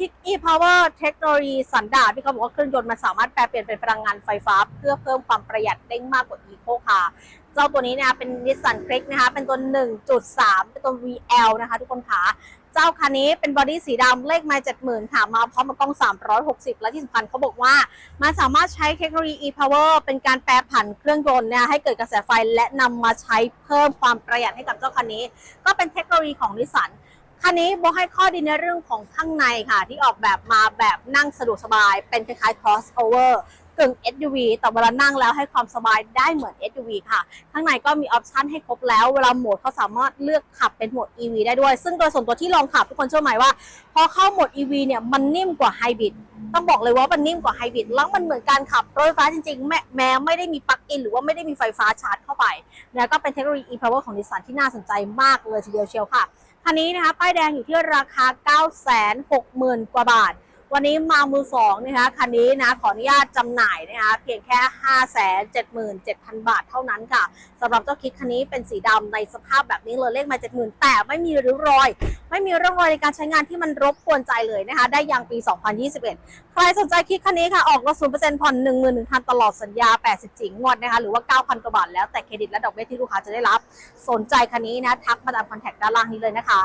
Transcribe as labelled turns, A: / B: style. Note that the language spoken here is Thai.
A: คิก e-power เทคโนโลยีสันดาปที่เขาบอกว่าเครื่องยนต์มันสามารถแปลเปลี่ยนเป็นพลังงานไฟฟ้า เพื่อเพิ่มความประหยัดได้มากกว่า eco car เจ้าตัวนี้นะเป็นนิสสันคลิกนะคะ เป็นตัว 1.3 เป็นตัว VL นะคะ ทุกคนค่ะเจ้าคันนี้เป็นบอดี้สีดำเลขไมล์70,000 ค่ะ มาพร้อมกับกล้อง 360 และที่สำคัญเขาบอกว่า มันสามารถใช้เทคโนโลยี e-power เป็นการแปรผันเครื่องยนต์เนี่ยให้เกิดกระแสไฟและนำมาใช้เพิ่มความประหยัดให้กับเจ้าคันนี้ ก็เป็นเทคโนโลยีของนิสสัน คันนี้โบให้ข้อดีในเรื่องของข้างในค่ะ ที่ออกแบบมาแบบนั่งสะดวกสบายเป็นคล้ายๆ crossover กึ่ง SUV แต่เวลานั่งแล้วให้ความสบายได้เหมือน SUV ค่ะ ข้างในก็มีออปชันให้ครบแล้ว เวลาโหมดเขาสามารถเลือกขับเป็นโหมด EV ได้ด้วย ซึ่งโดยส่วนตัวที่ลองขับทุกคนเชื่อไหมว่า พอเข้าโหมด EV เนี่ยมันนิ่มกว่าไฮบริดต้องบอกเลยว่ามันนิ่มกว่าไฮบริดแล้วมันเหมือนการขับรถไฟฟ้าจริงๆ แม้แม้ไม่ได้มีปลั๊กอินหรือว่าไม่ได้มีไฟฟ้าชาร์จเข้าไปนะก็เป็นเทคโนโลยี e-power ของนิสสันที่น่าสนใจมากเลยทีเดียวเชียวค่ะคันนี้นะคะป้ายแดงอยู่ที่ราคา 960,000 กว่าบาท วันนี้มามือสองนะคะคันนี้นะขออนุญาตจำหน่ายนะคะเพียงแค่ 577,000 บาทเท่านั้นค่ะสำหรับเจ้าคิดคันนี้เป็นสีดำในสภาพแบบนี้เลยเลขมา 70,000 แต่ไม่มีริ้วรอย ไม่มีร่องรอยในการใช้งานที่มันรบกวนใจเลยนะคะได้ยางปี 2021 ใครสนใจคิดคันนี้ค่ะออกรถ0%ผ่อน 11,000 ตลอดสัญญา 84 งวดนะคะหรือว่า 9,000 กว่าบาทแล้วแต่เครดิตและดอกเบี้ยที่ลูกค้าจะได้รับ สนใจคันนี้นะทักมาตามคอนแทคด้านล่างนี้เลยนะคะ